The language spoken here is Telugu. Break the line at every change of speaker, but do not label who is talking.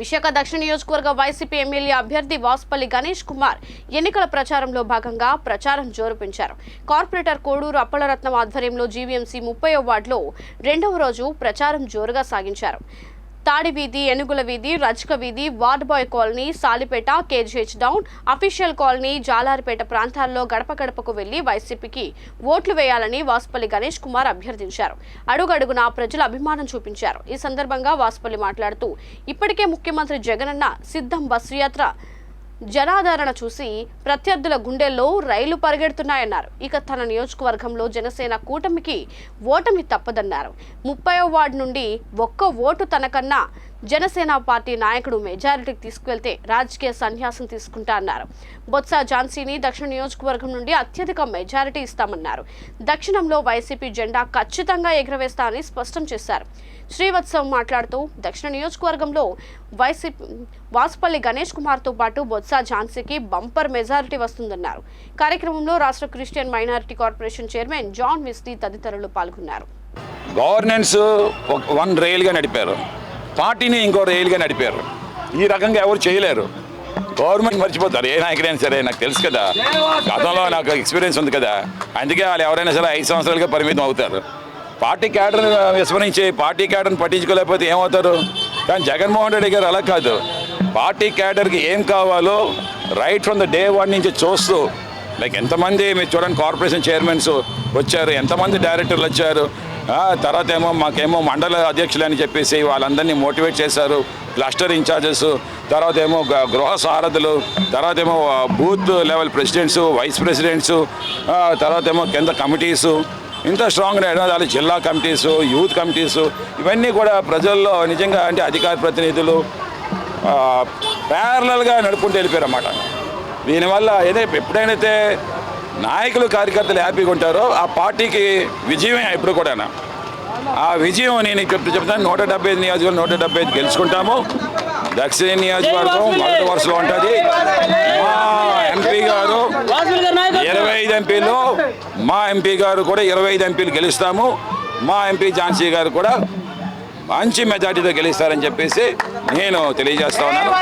విశాఖ దక్షిణ నియోజకవర్గ వైసీపీ ఎమ్మెల్యే అభ్యర్థి వాసుపల్లి గణేష్ కుమార్ ఎన్నికల ప్రచారంలో భాగంగా ప్రచారం జోరు పెంచారు కార్పొరేటర్ కోడూరు అప్పలరత్నం ఆధ్వర్యంలో జీవీఎంసీ ముప్పై వార్డులో రెండవ రోజు ప్రచారం జోరుగా సాగించారు. తాడి వీధి ఎనుగుల వీధి రజక వీధి ward boy colony Salipeta KGH down official colony Jalaripeta ప్రాంతాల్లో గడప గడపకు వెళ్ళి వైసీపీకి ఓట్లు వేయాలని వాసుపల్లి గణేష్ కుమార్ అభ్యర్థించారు. అడుగడుగునా ప్రజలు అభిమానం చూపించారు. ఈ సందర్భంగా వాసుపల్లి మాట్లాడుతూ ఇప్పటికే ముఖ్యమంత్రి జగనన్న సిద్ధం బస్సు యాత్ర జనాదరణ చూసి ప్రత్యర్థుల గుండెల్లో రైలు పరిగెడుతున్నాయన్నారు. ఇక తన నియోజకవర్గంలో జనసేన కూటమికి ఓటమి తప్పదన్నారు. ముప్పయో వార్డు నుండి ఒక్క ఓటు తనకన్నా జనసేన పార్టీ నాయకుడు మెజారిటీకి తీసుకువెళ్తే రాజకీయ సన్యాసం తీసుకుంటా అన్నారు. బొత్స ఝాన్సీని దక్షిణ నియోజకవర్గం నుండి అత్యధిక మెజారిటీ ఇస్తామన్నారు. దక్షిణంలో వైసీపీ జెండా ఖచ్చితంగా ఎగురవేస్తామని స్పష్టం చేశారు. శ్రీవత్సవ్ మాట్లాడుతూ దక్షిణ నియోజకవర్గంలో వైసీపీ వాసుపల్లి గణేష్ కుమార్తో పాటు బొత్స ఝాన్సీకి బంపర్ మెజారిటీ వస్తుందన్నారు. కార్యక్రమంలో రాష్ట్ర Christian minority corporation chairman John Misty తదితరులు పాల్గొన్నారు.
గవర్నెన్స్ వన్ రైల్గా నడిపారు. పార్టీని ఇంకో రైలుగా నడిపారు. ఈ రకంగా ఎవరు చేయలేరు. గవర్నమెంట్ మర్చిపోతారు. ఏ నాయకుడైనా సరే నాకు తెలుసు కదా. గతంలో నాకు ఎక్స్పీరియన్స్ ఉంది కదా. అందుకే వాళ్ళు ఎవరైనా సరే ఐదు సంవత్సరాలుగా పరిమితం అవుతారు. పార్టీ క్యాడర్ విస్మరించి పార్టీ క్యాడర్ని పట్టించుకోలేకపోతే ఏమవుతారు? కానీ జగన్మోహన్ రెడ్డి గారు అలా కాదు. పార్టీ క్యాడర్కి ఏం కావాలో right from the day one నుంచి చూస్తూ లైక్ ఎంతమంది మీరు చూడండి కార్పొరేషన్ చైర్మన్స్ వచ్చారు ఎంతమంది డైరెక్టర్లు వచ్చారు తర్వాత ఏమో మాకేమో మండల అధ్యక్షులు అని చెప్పేసి వాళ్ళందరినీ మోటివేట్ చేశారు క్లస్టర్ ఇన్ఛార్జెస్ తర్వాత ఏమో గ- గృహ సారథులు తర్వాత ఏమో booth level presidents vice presidents తర్వాత ఏమో కింద కమిటీసు ఇంత స్ట్రాంగ్ వాళ్ళు జిల్లా కమిటీసు యూత్ కమిటీసు ఇవన్నీ కూడా ప్రజల్లో నిజంగా అంటే అధికార ప్రతినిధులు ప్యారలల్గా నడుపుకుంటూ వెళ్ళిపోయారు అన్నమాట దీనివల్ల ఏదో ఎప్పుడైతే నాయకులు కార్యకర్తలు హ్యాపీగా ఉంటారో ఆ పార్టీకి విజయమే ఎప్పుడు కూడా ఆ విజయం నేను ఇప్పుడు చెప్తాను. నూట డెబ్బై ఐదు నియోజకవర్గం నూట డెబ్బై ఐదు గెలుచుకుంటాము. దక్షిణ నియోజకవర్గం మొదటి వరుసలో ఉంటుంది. మా ఎంపీ గారు ఇరవై ఐదు ఎంపీలు మా ఎంపీ గారు కూడా ఇరవై ఐదు ఎంపీలు గెలుస్తాము. మా ఎంపీ ఝాన్సీ గారు కూడా మంచి మెజార్టీతో గెలుస్తారని చెప్పేసి నేను తెలియజేస్తా ఉన్నాను.